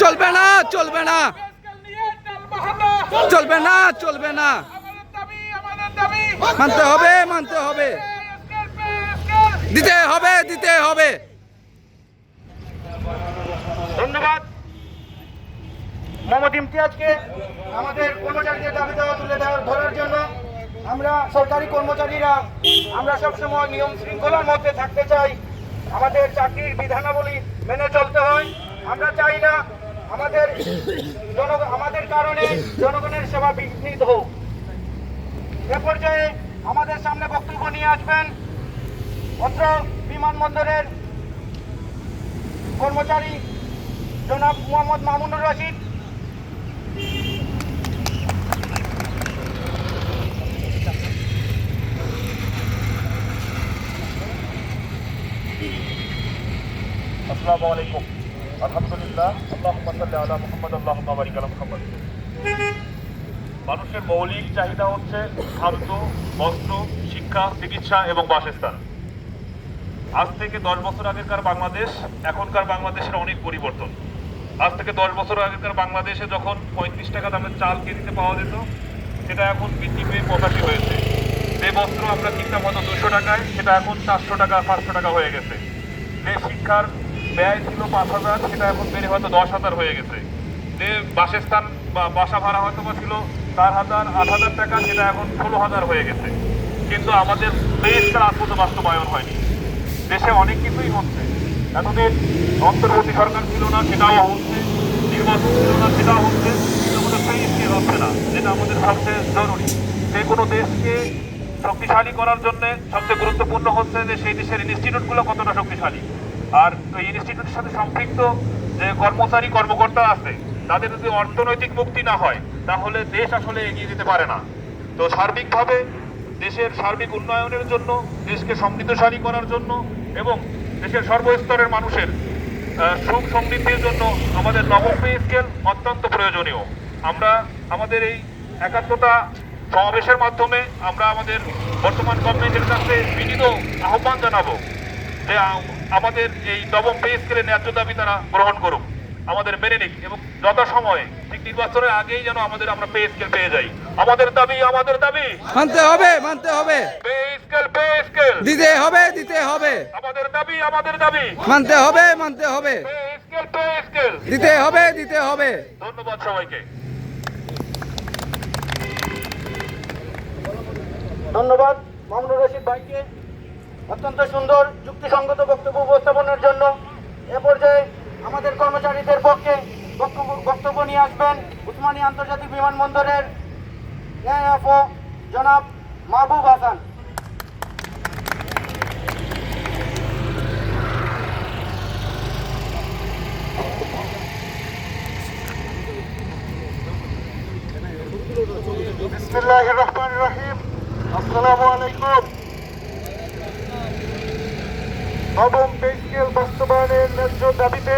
চলবে না চলবে না। চলবে না চলবে না। মানতে হবে মানতে হবে। দিতে হবে দিতে হবে। ধন্যবাদ। মোহাম্মদ ইমতিয়াজকে আমাদের কর্মচারীদের দাবি দেওয়া তুলে দেওয়ার ধরার জন্য আমরা সরকারি কর্মচারীরা, আমরা সবসময় নিয়ম শৃঙ্খলার মধ্যে থাকতে চাই। আমাদের চাকরির বিধানাবলী মেনে চলতে হয়। আমরা চাই না আমাদের জন আমাদের কারণে জনগণের সেবা বিঘ্নিত হোক। এ পর্যায়ে আমাদের সামনে বক্তব্য নিয়ে আসবেন অত্র বিমানবন্দরের কর্মচারী জনাব মোহাম্মদ মামুনুর রশিদ। আসসালামু আলাইকুম। আলহামদুলিল্লাহ, আল্লাহুম্মা সাল্লি আলা মুহাম্মদ, আল্লাহুম্মা বারিক আলা মুহাম্মদ। মানুষের মৌলিক চাহিদা হচ্ছে খাদ্য বস্ত্র, শিক্ষা, চিকিৎসা এবং বাসস্থান। আজ থেকে দশ বছর আগেকার বাংলাদেশ, এখনকার বাংলাদেশের অনেক পরিবর্তন। আজ থেকে দশ বছর আগেকার বাংলাদেশে যখন পঁয়ত্রিশ টাকা দামের চাল কেজিতে পাওয়া যেত, সেটা এখন বৃদ্ধি পেয়ে পঁচাশি হয়েছে। যে বস্ত্র আমরা কিনতাম হয়তো দুশো টাকায়, সেটা এখন চারশো টাকা, পাঁচশো টাকা হয়ে গেছে। যে শিক্ষার ব্যয় ছিল পাঁচ হাজার, সেটা এখন বেড়ে হয়তো দশ হাজার হয়ে গেছে। যে বাসস্থান বা বাসা ভাড়া হয়তো বা ছিল চার হাজার, আট হাজার টাকা, সেটা এখন ষোলো হাজার হয়ে গেছে। কিন্তু আমাদের আজ পর্যন্ত বাস্তবায়ন হয়নি। দেশে অনেক কিছুই হচ্ছে। এতদিন অন্তর্বর্তী সরকার ছিল না, সেটাও হচ্ছে। নির্বাচন ছিল না, সেটাও হচ্ছে। আমাদের সেই স্কেল হচ্ছে না, যেটা আমাদের সবচেয়ে জরুরি। যে কোনো দেশকে শক্তিশালী করার জন্য সবচেয়ে গুরুত্বপূর্ণ হচ্ছে যে সেই দেশের ইনস্টিটিউটগুলো কতটা শক্তিশালী। আর এই ইনস্টিটিউটের সাথে সম্পৃক্ত যে কর্মচারী, কর্মকর্তা আছে, তাদের যদি অর্থনৈতিক মুক্তি না হয়, তাহলে দেশ আসলে এগিয়ে যেতে পারে না। তো সার্বিকভাবে দেশের সার্বিক উন্নয়নের জন্য, দেশকে সমৃদ্ধশালী করার জন্য এবং দেশের সর্বস্তরের মানুষের সুখ সমৃদ্ধির জন্য আমাদের নবম পে স্কেল অত্যন্ত প্রয়োজনীয়। আমরা আমাদের এই একাত্মতা সমাবেশের মাধ্যমে আমরা আমাদের বর্তমান গভর্নমেন্টের কাছে বিনীত আহ্বান জানাব। আমাদের এই নবম পে স্কেলের ন্যায্য দাবি তারা গ্রহণ করুক। আমাদের মেনে নিক এবং যথাসময়ে ঠিক নির্বাচনের আগেই যেন আমাদের আমরা পে স্কেল পেয়ে যাই। আমাদের দাবি আমাদের দাবি। মানতে হবে মানতে হবে। Pay scale pay scale. দিতে হবে দিতে হবে। আমাদের দাবি আমাদের দাবি। মানতে হবে মানতে হবে। Pay scale pay scale. দিতে হবে দিতে হবে। ধন্যবাদ সবাইকে। ধন্যবাদ মামুনুর রশিদ ভাইকে। অত্যন্ত সুন্দর যুক্তিসঙ্গত বক্তব্য উপস্থাপনের জন্য এ পর্যায়ে আমাদের কর্মচারীদের পক্ষে বক্তব্য নিয়ে আসবেন উসমানী আন্তর্জাতিক বিমানবন্দরের জনাব মাহবুব হাসান। রহিম। আসসালামু আলাইকুম। নবম পে স্কেল বাস্তবায়নের ন্যায্য দাবিতে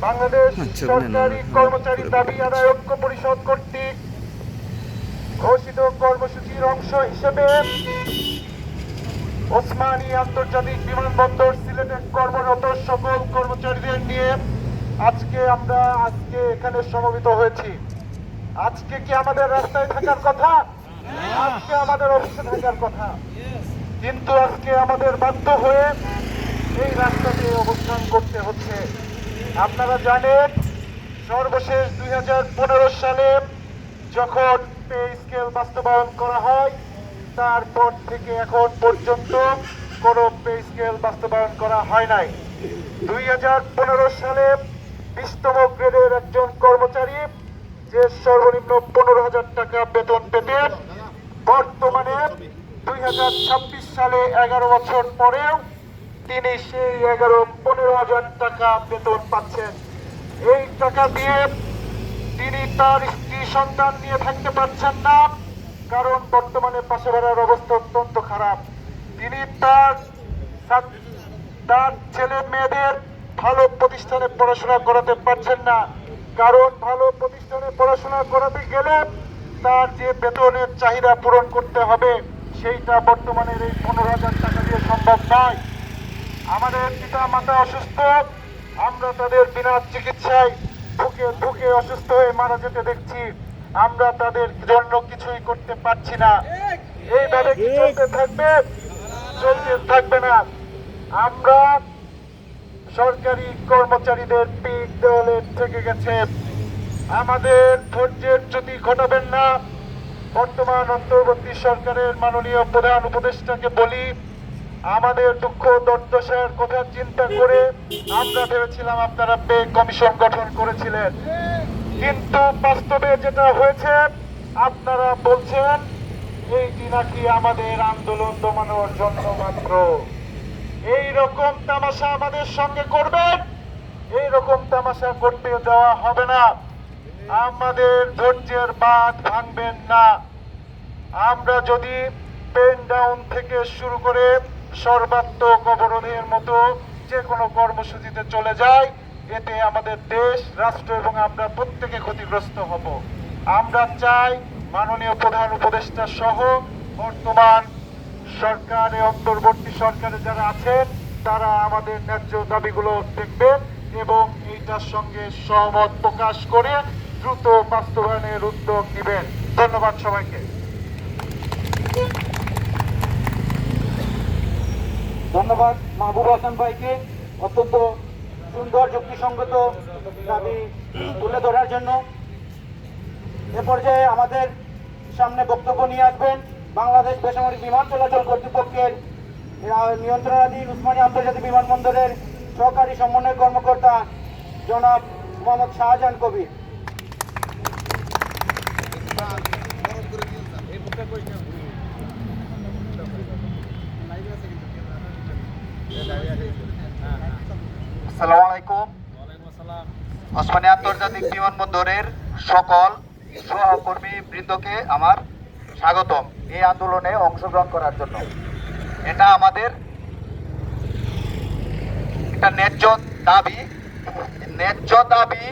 বাংলাদেশ আচ্ছা, সরকারি কর্মচারী দাবি আদায় ঐক্য পরিষদ কর্তৃক ঘোষিত কর্মসূচির অংশ হিসেবে ওসমানী আন্তর্জাতিক বিমানবন্দর সিলেটে কর্মরত সকল কর্মচারীদের নিয়ে আজকে আমরা আজকে এখানে সমবেত হয়েছি। আজকে কি আমাদের রাস্তায় থাকার কথা? আজকে আমাদের অফিসে থাকার কথা। কিন্তু আজকে আমাদের বাধ্য হয়ে এই রাস্তাতে অবস্থান করতে হচ্ছে। আপনারা জানেন, সর্বশেষ দুই হাজার পনেরো সালে যখন পে স্কেল বাস্তবায়ন করা হয়, তারপর থেকে এখন পর্যন্ত কোনো পে স্কেল বাস্তবায়ন করা হয় নাই। দুই হাজার পনেরো সালে বিশতম গ্রেডের একজন কর্মচারী যে সর্বনিম্ন পনেরো হাজার টাকা বেতন পেতেন, বর্তমানে দুই হাজার ছাব্বিশ সালে এগারো বছর পরেও তিনি সেই এগারো পনেরো হাজার টাকা বেতন পাচ্ছেন। এই টাকা দিয়ে তিনি তার স্ত্রী সন্তান নিয়ে থাকতে পারছেন না, কারণ বর্তমানে পাশে ভাড়ার অবস্থা অত্যন্ত খারাপ। তিনি তার তার ছেলে মেয়েদের ভালো প্রতিষ্ঠানে পড়াশোনা করাতে পারছেন না, কারণ ভালো প্রতিষ্ঠানে পড়াশোনা করাতে গেলে তার যে বেতনের চাহিদা পূরণ করতে হবে সেইটা বর্তমানের এই পনেরো হাজার টাকা দিয়ে সম্ভব নয়। আমাদের পিতা মাতা অসুস্থ, আমরা তাদের বিনা চিকিৎসায় ধুকে ধুকে অসুস্থ হয়ে মারা যেতে দেখছি। আমরা তাদের জন্য কিছুই করতে পারছি না। এইভাবে কি চলতে থাকবে? চলতে থাকবে না। আমরা সরকারি কর্মচারীদের পিঠ দেওয়ালে থেকে গেছে। আমাদের ধৈর্যের যদি ঘটাবেন না। বর্তমান অন্তর্বর্তী সরকারের মাননীয় প্রধান উপদেষ্টাকে বলি, আমাদের দুঃখ দুর্দশার কথা চিন্তা করে আমরা ভেবেছিলাম আপনারা পে কমিশন গঠন করেছিলেন। কিন্তু বাস্তবে যেটা হয়েছে, আপনারা বলছেন, এইটি নাকি আমাদের আন্দোলন দমানোর জন্য মাত্র। এই রকম তামাশা আমাদের সঙ্গে করবেন, এই রকম তামাশা করতে দেওয়া হবে না। আমাদের ধৈর্যের বাঁধ ভাঙবেন না। আমরা যদি পেন ডাউন থেকে শুরু করে সর্বাত্মক অবরোধের মতো যে কোনো কর্মসূচিতে চলে যাই, এতে আমাদের দেশ, রাষ্ট্র এবং আমরা প্রত্যেকে ক্ষতিগ্রস্ত হব। আমরা চাই মাননীয় প্রধান উপদেষ্টা সহ বর্তমান সরকারে, অন্তর্বর্তী সরকারে যারা আছেন, তারা আমাদের ন্যায্য দাবিগুলো দেখবেন এবং এইটার সঙ্গে সহমত প্রকাশ করে দ্রুত বাস্তবায়নের উদ্যোগ নেবেন। ধন্যবাদ সবাইকে। ধন্যবাদ মাহবুব হাসান ভাইকে। অত্যন্ত সুন্দর যুক্তিসঙ্গত দাবি তুলে ধরার জন্য। এ পর্যায়ে আমাদের সামনে বক্তব্য নিয়ে আসবেন বাংলাদেশ বেসামরিক বিমান চলাচল কর্তৃপক্ষের নিয়ন্ত্রণাধীন উসমানী আন্তর্জাতিক বিমানবন্দরের সহকারী সমন্বয় কর্মকর্তা জনাব মোহাম্মদ শাহজাহান কবির আসসালামু আলাইকুম ওসমানী আন্তর্জাতিক বিমানবন্দরের সকল সহকর্মী বৃন্দকে আমার স্বাগতম এই আন্দোলনে অংশগ্রহণ করার জন্য। এটা আমাদের একটা ন্যায্য দাবি। ন্যায্য দাবি